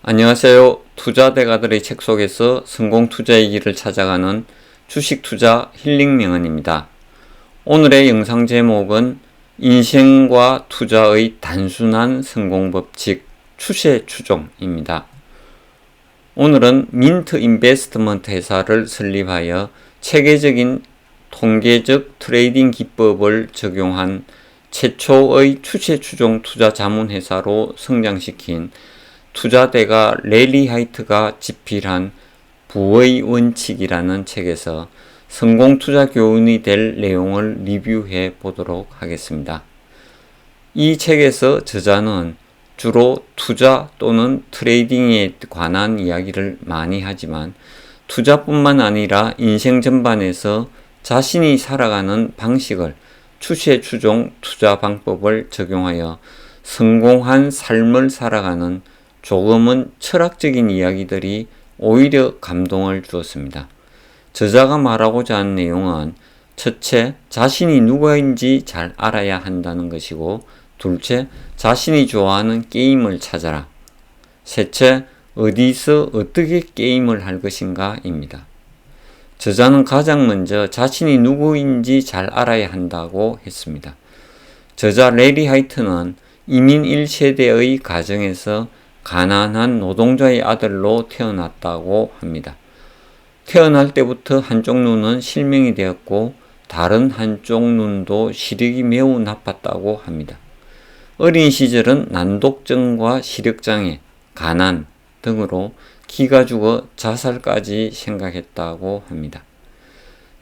안녕하세요. 투자 대가들의 책 속에서 성공 투자의 길을 찾아가는 주식 투자 힐링 명언입니다. 오늘의 영상 제목은 인생과 투자의 단순한 성공 법칙 추세 추종입니다. 오늘은 민트 인베스트먼트 회사를 설립하여 체계적인 통계적 트레이딩 기법을 적용한 최초의 추세 추종 투자 자문 회사로 성장시킨 투자대가 레리 하이트가 집필한 부의 원칙이라는 책에서 성공 투자 교훈이 될 내용을 리뷰해 보도록 하겠습니다. 이 책에서 저자는 주로 투자 또는 트레이딩에 관한 이야기를 많이 하지만 투자뿐만 아니라 인생 전반에서 자신이 살아가는 방식을 추세 추종 투자 방법을 적용하여 성공한 삶을 살아가는 조금은 철학적인 이야기들이 오히려 감동을 주었습니다. 저자가 말하고자 하는 내용은 첫째, 자신이 누구인지 잘 알아야 한다는 것이고, 둘째, 자신이 좋아하는 게임을 찾아라. 셋째, 어디서 어떻게 게임을 할 것인가입니다. 저자는 가장 먼저 자신이 누구인지 잘 알아야 한다고 했습니다. 저자 레리 하이트는 이민 1세대의 가정에서 가난한 노동자의 아들로 태어났다고 합니다. 태어날 때부터 한쪽 눈은 실명이 되었고 다른 한쪽 눈도 시력이 매우 나빴다고 합니다. 어린 시절은 난독증과 시력장애, 가난 등으로 기가 죽어 자살까지 생각했다고 합니다.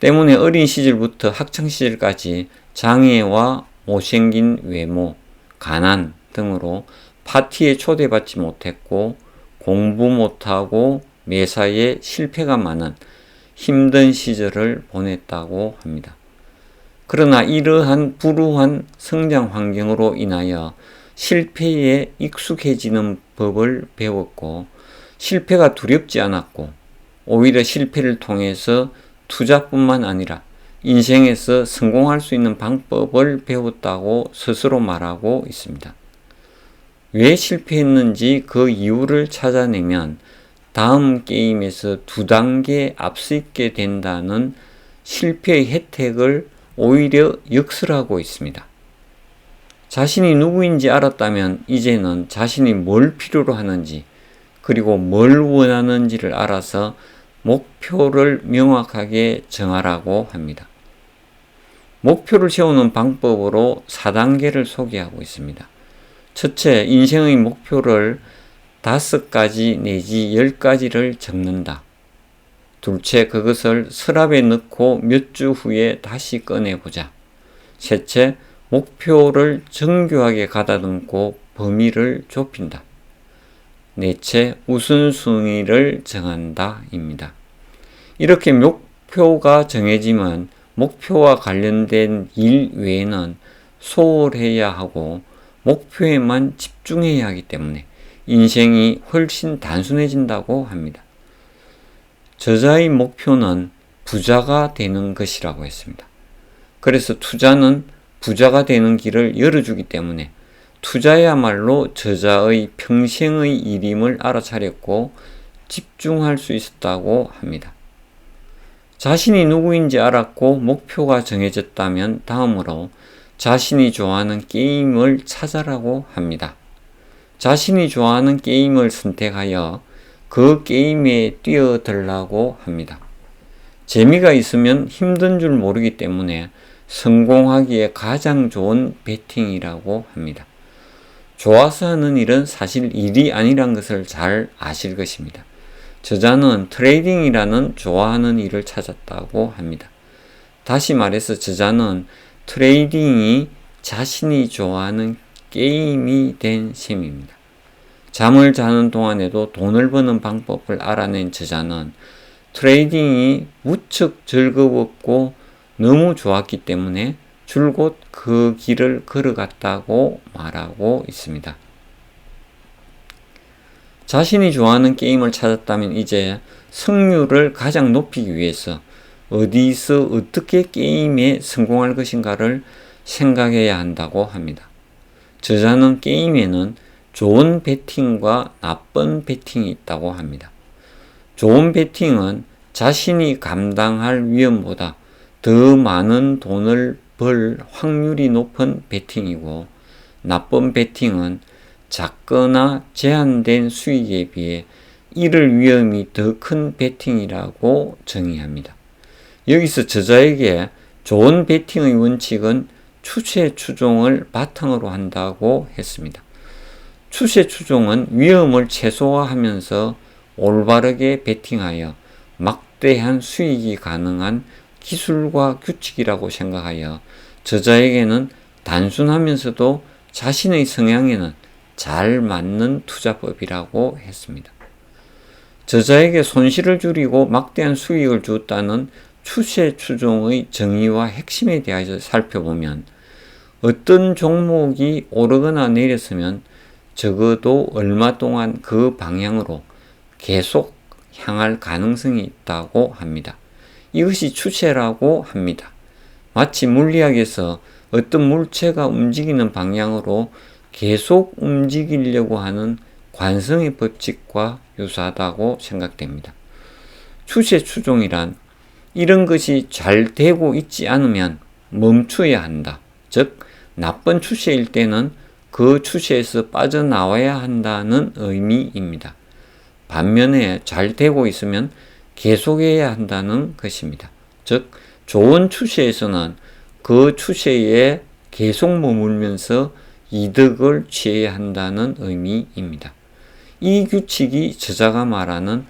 때문에 어린 시절부터 학창 시절까지 장애와 못생긴 외모, 가난 등으로 파티에 초대받지 못했고 공부 못하고 매사에 실패가 많은 힘든 시절을 보냈다고 합니다. 그러나 이러한 불우한 성장 환경으로 인하여 실패에 익숙해지는 법을 배웠고 실패가 두렵지 않았고 오히려 실패를 통해서 투자뿐만 아니라 인생에서 성공할 수 있는 방법을 배웠다고 스스로 말하고 있습니다. 왜 실패했는지 그 이유를 찾아내면 다음 게임에서 두 단계 앞서 있게 된다는 실패의 혜택을 오히려 역설하고 있습니다. 자신이 누구인지 알았다면 이제는 자신이 뭘 필요로 하는지 그리고 뭘 원하는지를 알아서 목표를 명확하게 정하라고 합니다. 목표를 세우는 방법으로 4단계를 소개하고 있습니다. 첫째, 인생의 목표를 다섯 가지 내지 열 가지를 적는다. 둘째, 그것을 서랍에 넣고 몇 주 후에 다시 꺼내보자. 셋째, 목표를 정교하게 가다듬고 범위를 좁힌다. 넷째, 우선순위를 정한다. 입니다. 이렇게 목표가 정해지면 목표와 관련된 일 외에는 소홀해야 하고 목표에만 집중해야 하기 때문에 인생이 훨씬 단순해진다고 합니다. 저자의 목표는 부자가 되는 것이라고 했습니다. 그래서 투자는 부자가 되는 길을 열어주기 때문에 투자야말로 저자의 평생의 일임을 알아차렸고 집중할 수 있었다고 합니다. 자신이 누구인지 알았고 목표가 정해졌다면 다음으로 자신이 좋아하는 게임을 찾아라고 합니다. 자신이 좋아하는 게임을 선택하여 그 게임에 뛰어들라고 합니다. 재미가 있으면 힘든 줄 모르기 때문에 성공하기에 가장 좋은 베팅이라고 합니다. 좋아서 하는 일은 사실 일이 아니란 것을 잘 아실 것입니다. 저자는 트레이딩이라는 좋아하는 일을 찾았다고 합니다. 다시 말해서 저자는 트레이딩이 자신이 좋아하는 게임이 된 셈입니다. 잠을 자는 동안에도 돈을 버는 방법을 알아낸 저자는 트레이딩이 무척 즐거웠고 너무 좋았기 때문에 줄곧 그 길을 걸어갔다고 말하고 있습니다. 자신이 좋아하는 게임을 찾았다면 이제 승률을 가장 높이기 위해서 어디서 어떻게 게임에 성공할 것인가를 생각해야 한다고 합니다. 저자는 게임에는 좋은 베팅과 나쁜 베팅이 있다고 합니다. 좋은 베팅은 자신이 감당할 위험보다 더 많은 돈을 벌 확률이 높은 베팅이고 나쁜 베팅은 작거나 제한된 수익에 비해 잃을 위험이 더큰 베팅이라고 정의합니다. 여기서 저자에게 좋은 베팅의 원칙은 추세 추종을 바탕으로 한다고 했습니다. 추세 추종은 위험을 최소화하면서 올바르게 베팅하여 막대한 수익이 가능한 기술과 규칙이라고 생각하여 저자에게는 단순하면서도 자신의 성향에는 잘 맞는 투자법이라고 했습니다. 저자에게 손실을 줄이고 막대한 수익을 주었다는 추세 추종의 정의와 핵심에 대하여 살펴보면 어떤 종목이 오르거나 내렸으면 적어도 얼마 동안 그 방향으로 계속 향할 가능성이 있다고 합니다. 이것이 추세라고 합니다. 마치 물리학에서 어떤 물체가 움직이는 방향으로 계속 움직이려고 하는 관성의 법칙과 유사하다고 생각됩니다. 추세 추종이란 이런 것이 잘 되고 있지 않으면 멈춰야 한다. 즉, 나쁜 추세일 때는 그 추세에서 빠져나와야 한다는 의미입니다. 반면에 잘 되고 있으면 계속해야 한다는 것입니다. 즉, 좋은 추세에서는 그 추세에 계속 머물면서 이득을 취해야 한다는 의미입니다. 이 규칙이 저자가 말하는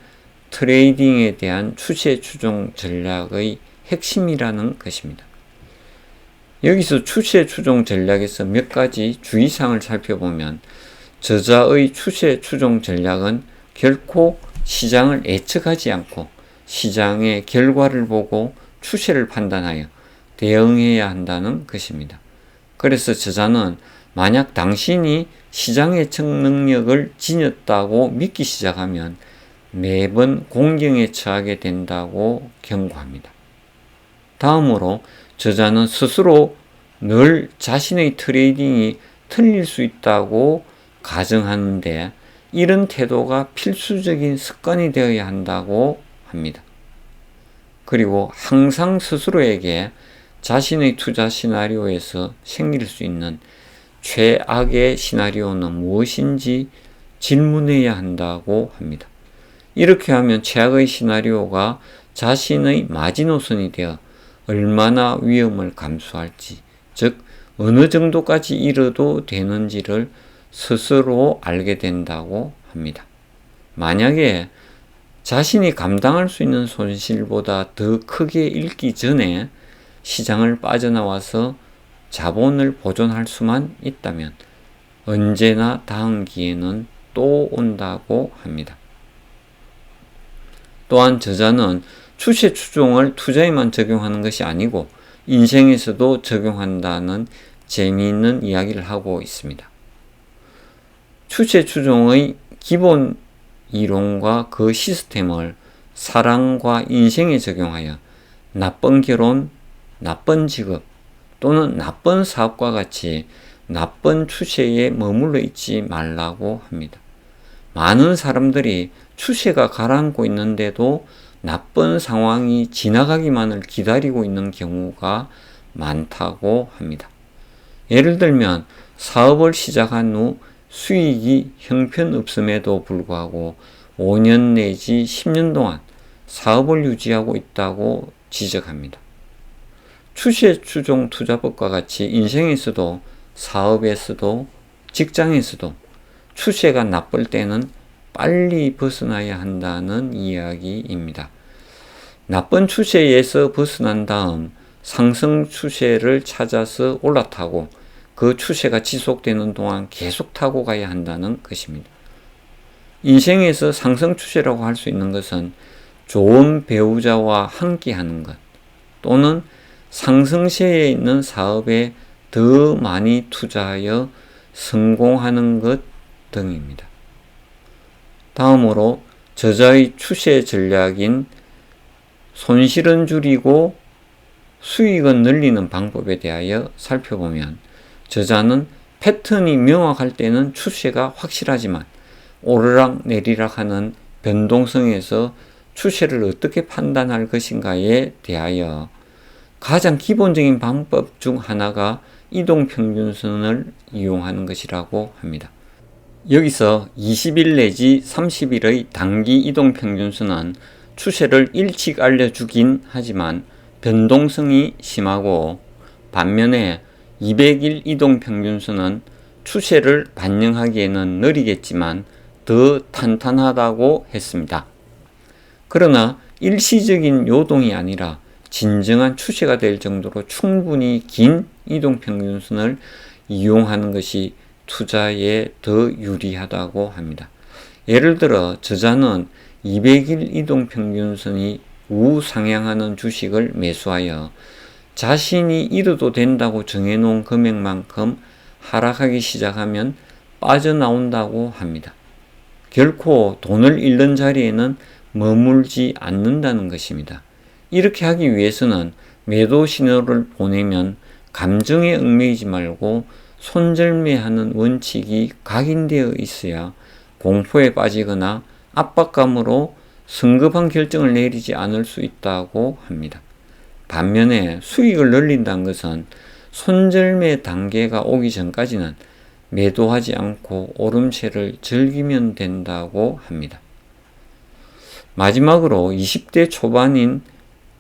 트레이딩에 대한 추세 추종 전략의 핵심이라는 것입니다. 여기서 추세 추종 전략에서 몇 가지 주의사항을 살펴보면 저자의 추세 추종 전략은 결코 시장을 예측하지 않고 시장의 결과를 보고 추세를 판단하여 대응해야 한다는 것입니다. 그래서 저자는 만약 당신이 시장 예측 능력을 지녔다고 믿기 시작하면 매번 공경에 처하게 된다고 경고합니다. 다음으로 저자는 스스로 늘 자신의 트레이딩이 틀릴 수 있다고 가정하는데 이런 태도가 필수적인 습관이 되어야 한다고 합니다. 그리고 항상 스스로에게 자신의 투자 시나리오에서 생길 수 있는 최악의 시나리오는 무엇인지 질문해야 한다고 합니다. 이렇게 하면 최악의 시나리오가 자신의 마지노선이 되어 얼마나 위험을 감수할지, 즉, 어느 정도까지 잃어도 되는지를 스스로 알게 된다고 합니다. 만약에 자신이 감당할 수 있는 손실보다 더 크게 잃기 전에 시장을 빠져나와서 자본을 보존할 수만 있다면 언제나 다음 기회는 또 온다고 합니다. 또한 저자는 추세 추종을 투자에만 적용하는 것이 아니고 인생에서도 적용한다는 재미있는 이야기를 하고 있습니다. 추세 추종의 기본 이론과 그 시스템을 사랑과 인생에 적용하여 나쁜 결혼, 나쁜 직업 또는 나쁜 사업과 같이 나쁜 추세에 머물러 있지 말라고 합니다. 많은 사람들이 추세가 가라앉고 있는데도 나쁜 상황이 지나가기만을 기다리고 있는 경우가 많다고 합니다. 예를 들면 사업을 시작한 후 수익이 형편없음에도 불구하고 5년 내지 10년 동안 사업을 유지하고 있다고 지적합니다. 추세 추종 투자법과 같이 인생에서도 사업에서도 직장에서도 추세가 나쁠 때는 빨리 벗어나야 한다는 이야기입니다. 나쁜 추세에서 벗어난 다음 상승 추세를 찾아서 올라타고 그 추세가 지속되는 동안 계속 타고 가야 한다는 것입니다. 인생에서 상승 추세라고 할 수 있는 것은 좋은 배우자와 함께 하는 것 또는 상승세에 있는 사업에 더 많이 투자하여 성공하는 것 등입니다. 다음으로 저자의 추세 전략인 손실은 줄이고 수익은 늘리는 방법에 대하여 살펴보면 저자는 패턴이 명확할 때는 추세가 확실하지만 오르락 내리락 하는 변동성에서 추세를 어떻게 판단할 것인가에 대하여 가장 기본적인 방법 중 하나가 이동평균선을 이용하는 것이라고 합니다. 여기서 20일 내지 30일의 단기 이동 평균선은 추세를 일찍 알려주긴 하지만 변동성이 심하고 반면에 200일 이동 평균선은 추세를 반영하기에는 느리겠지만 더 탄탄하다고 했습니다. 그러나 일시적인 요동이 아니라 진정한 추세가 될 정도로 충분히 긴 이동 평균선을 이용하는 것이 투자에 더 유리하다고 합니다. 예를 들어 저자는 200일 이동 평균선이 우상향하는 주식을 매수하여 자신이 잃어도 된다고 정해놓은 금액만큼 하락하기 시작하면 빠져나온다고 합니다. 결코 돈을 잃는 자리에는 머물지 않는다는 것입니다. 이렇게 하기 위해서는 매도 신호를 보내면 감정에 얽매이지 말고 손절매하는 원칙이 각인되어 있어야 공포에 빠지거나 압박감으로 성급한 결정을 내리지 않을 수 있다고 합니다. 반면에 수익을 늘린다는 것은 손절매 단계가 오기 전까지는 매도하지 않고 오름세를 즐기면 된다고 합니다. 마지막으로 20대 초반인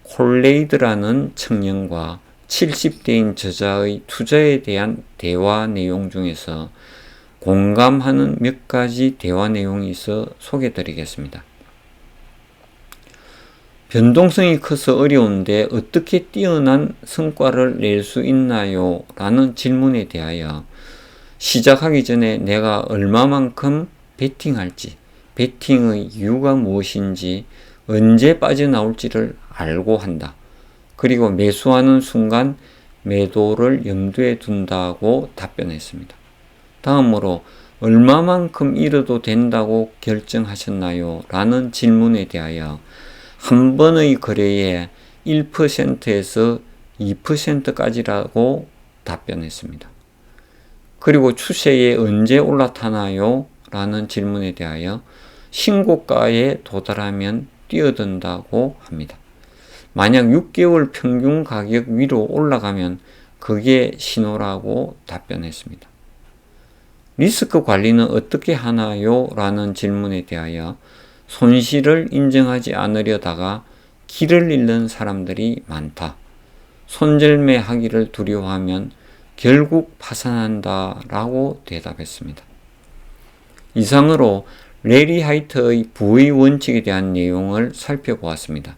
콜레이드라는 청년과 70대인 저자의 투자에 대한 대화 내용 중에서 공감하는 몇 가지 대화 내용이 있어 소개해 드리겠습니다. 변동성이 커서 어려운데 어떻게 뛰어난 성과를 낼 수 있나요? 라는 질문에 대하여 시작하기 전에 내가 얼마만큼 베팅할지, 베팅의 이유가 무엇인지, 언제 빠져나올지를 알고 한다. 그리고 매수하는 순간 매도를 염두에 둔다고 답변했습니다. 다음으로 얼마만큼 잃어도 된다고 결정하셨나요? 라는 질문에 대하여 한 번의 거래에 1%에서 2%까지라고 답변했습니다. 그리고 추세에 언제 올라타나요? 라는 질문에 대하여 신고가에 도달하면 뛰어든다고 합니다. 만약 6개월 평균 가격 위로 올라가면 그게 신호라고 답변했습니다. 리스크 관리는 어떻게 하나요? 라는 질문에 대하여 손실을 인정하지 않으려다가 길을 잃는 사람들이 많다. 손절매 하기를 두려워하면 결국 파산한다 라고 대답했습니다. 이상으로 레리 하이트의 부의 원칙에 대한 내용을 살펴보았습니다.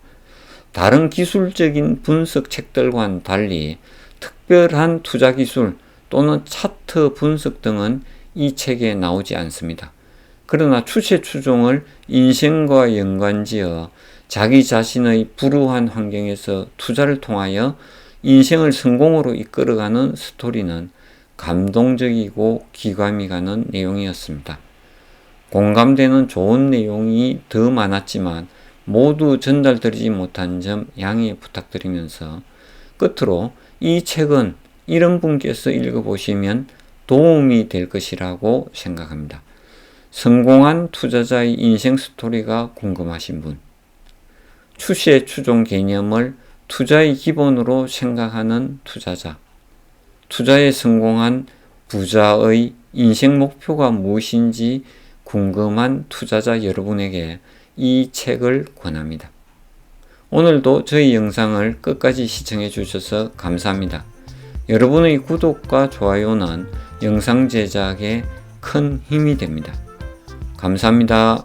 다른 기술적인 분석 책들과는 달리 특별한 투자 기술 또는 차트 분석 등은 이 책에 나오지 않습니다. 그러나 추세 추종을 인생과 연관지어 자기 자신의 불우한 환경에서 투자를 통하여 인생을 성공으로 이끌어가는 스토리는 감동적이고 기감이 가는 내용이었습니다. 공감되는 좋은 내용이 더 많았지만 모두 전달드리지 못한 점 양해 부탁드리면서 끝으로 이 책은 이런 분께서 읽어보시면 도움이 될 것이라고 생각합니다. 성공한 투자자의 인생 스토리가 궁금하신 분, 추세 추종 개념을 투자의 기본으로 생각하는 투자자, 투자에 성공한 부자의 인생 목표가 무엇인지 궁금한 투자자 여러분에게 이 책을 권합니다. 오늘도 저희 영상을 끝까지 시청해 주셔서 감사합니다. 여러분의 구독과 좋아요는 영상 제작에 큰 힘이 됩니다. 감사합니다.